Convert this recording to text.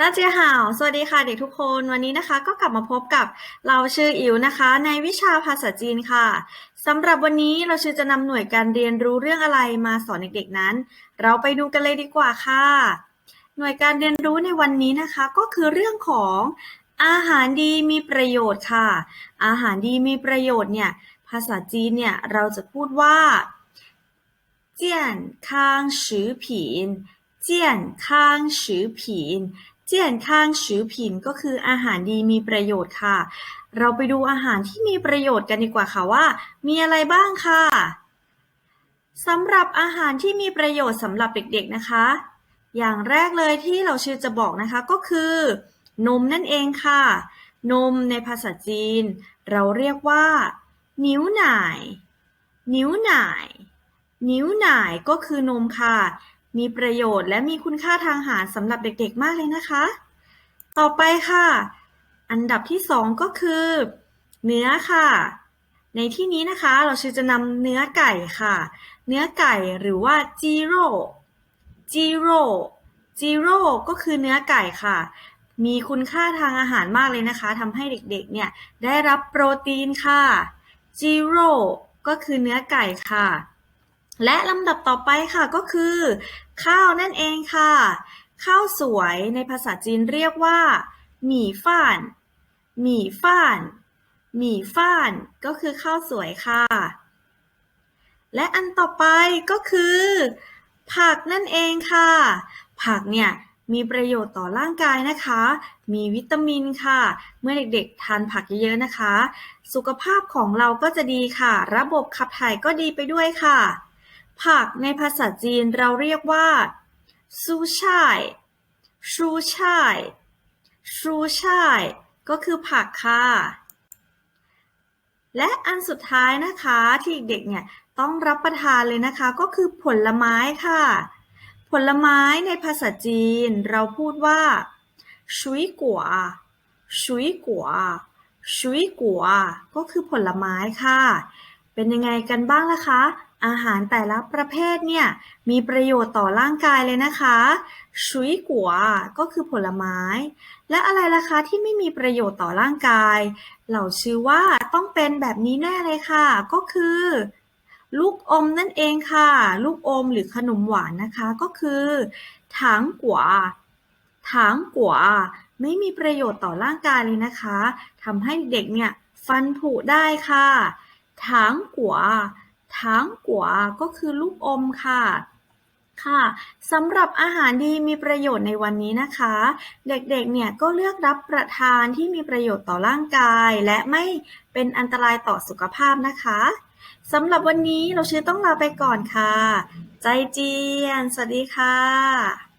大家好สวัสดีค่ะเด็กทุกคน วันนี้นะคะก็กลับมาพบกับเราชื่ออิ๋วนะคะ ในวิชาภาษาจีนค่ะสำหรับวันนี้เราชื่อจะนำหน่วยการเรียนรู้เรื่องอะไรมาสอนเด็กๆนั้น เราไปดูกันเลยดีกว่าค่ะ หน่วยการเรียนรู้ในวันนี้นะคะ ก็คือเรื่องของอาหารดีมีประโยชน์ค่ะ อาหารดีมีประโยชน์เนี่ย ภาษาจีนเนี่ยเราจะพูดว่า เจียนค้างชือผิน เจียนค้างชือผิน เจียนค้างชือผินก็คืออาหารดีมีประโยชน์ค่ะ เราไปดูอาหารที่มีประโยชน์กันดีกว่าค่ะว่า มีอะไรบ้างค่ะสำหรับอาหารที่มีประโยชน์สำหรับเด็กๆนะคะ อย่างแรกเลยที่เราชื่อจะบอกนะคะก็คือ นมนั่นเองค่ะ นมในภาษาจีน เราเรียกว่า นิ้วหน่าย นิ้วหน่าย นิ้วหน่ายก็คือนมค่ะ มีประโยชน์และมีคุณค่าทางอาหารสำหรับเด็กๆ มากเลยนะคะ ต่อไปค่ะ อันดับที่สองก็คือ เนื้อค่ะ ในที่นี้นะคะเราจะนำเนื้อไก่ค่ะ เนื้อไก่หรือว่าจีโร่จีโร่จีโร่ก็คือเนื้อไก่ค่ะ มีคุณค่าทางอาหารมากเลยนะคะทำให้เด็กๆ เนี่ยได้รับโปรตีนค่ะจีโร่ก็คือเนื้อไก่ค่ะ และลำดับต่อไปค่ะก็คือ ข้าวนั่นเองค่ะ ข้าวสวยในภาษาจีนเรียกว่า หมี่ฟ่าน หมี่ฟ่าน หมี่ฟ่าน ก็คือข้าวสวยค่ะ และอันต่อไปก็คือ ผักนั่นเองค่ะ ผักเนี่ยมีประโยชน์ต่อร่างกายนะคะ มีวิตามินค่ะ เมื่อเด็กๆ ทานผักเยอะๆนะคะ สุขภาพของเราก็จะดีค่ะ ระบบขับถ่ายก็ดีไปด้วยค่ะ ผักในภาษาจีนเราเรียกว่า ซูช่าย ชูช่าย ชูช่าย ก็คือผักค่ะ และอันสุดท้ายนะคะที่เด็กเนี่ยต้องรับประทานเลยนะคะ ก็คือผลไม้ค่ะ ผลไม้ในภาษาจีน เราพูดว่าชุยกัวชุยกัวชุยกัวก็คือผลไม้ค่ะ เป็นยังไงกันบ้างล่ะคะ อาหารแต่ละประเภทเนี่ยมีประโยชน์ต่อร่างกายเลยนะคะชุยกัวก็คือผลไม้ และอะไรล่ะคะที่ไม่มีประโยชน์ต่อร่างกายเราชื่อว่าต้องเป็นแบบนี้แน่เลยค่ะ ก็คือ ลูกอมนั่นเองค่ะ ลูกอมหรือขนมหวานนะคะก็คือถางกัวถางกัวไม่มีประโยชน์ต่อร่างกายเลยนะคะทำให้เด็กเนี่ยฟันผุได้ค่ะถางกัว ถางกัวก็คือลูกอมค่ะค่ะสำหรับอาหารดีมีประโยชน์ในวันนี้นะคะ เด็กๆเนี่ยก็เลือกรับประทานที่มีประโยชน์ต่อร่างกาย และไม่เป็นอันตรายต่อสุขภาพนะคะสำหรับวันนี้เราชื่อต้องลาไปก่อนค่ะ ใจเจียน สวัสดีค่ะ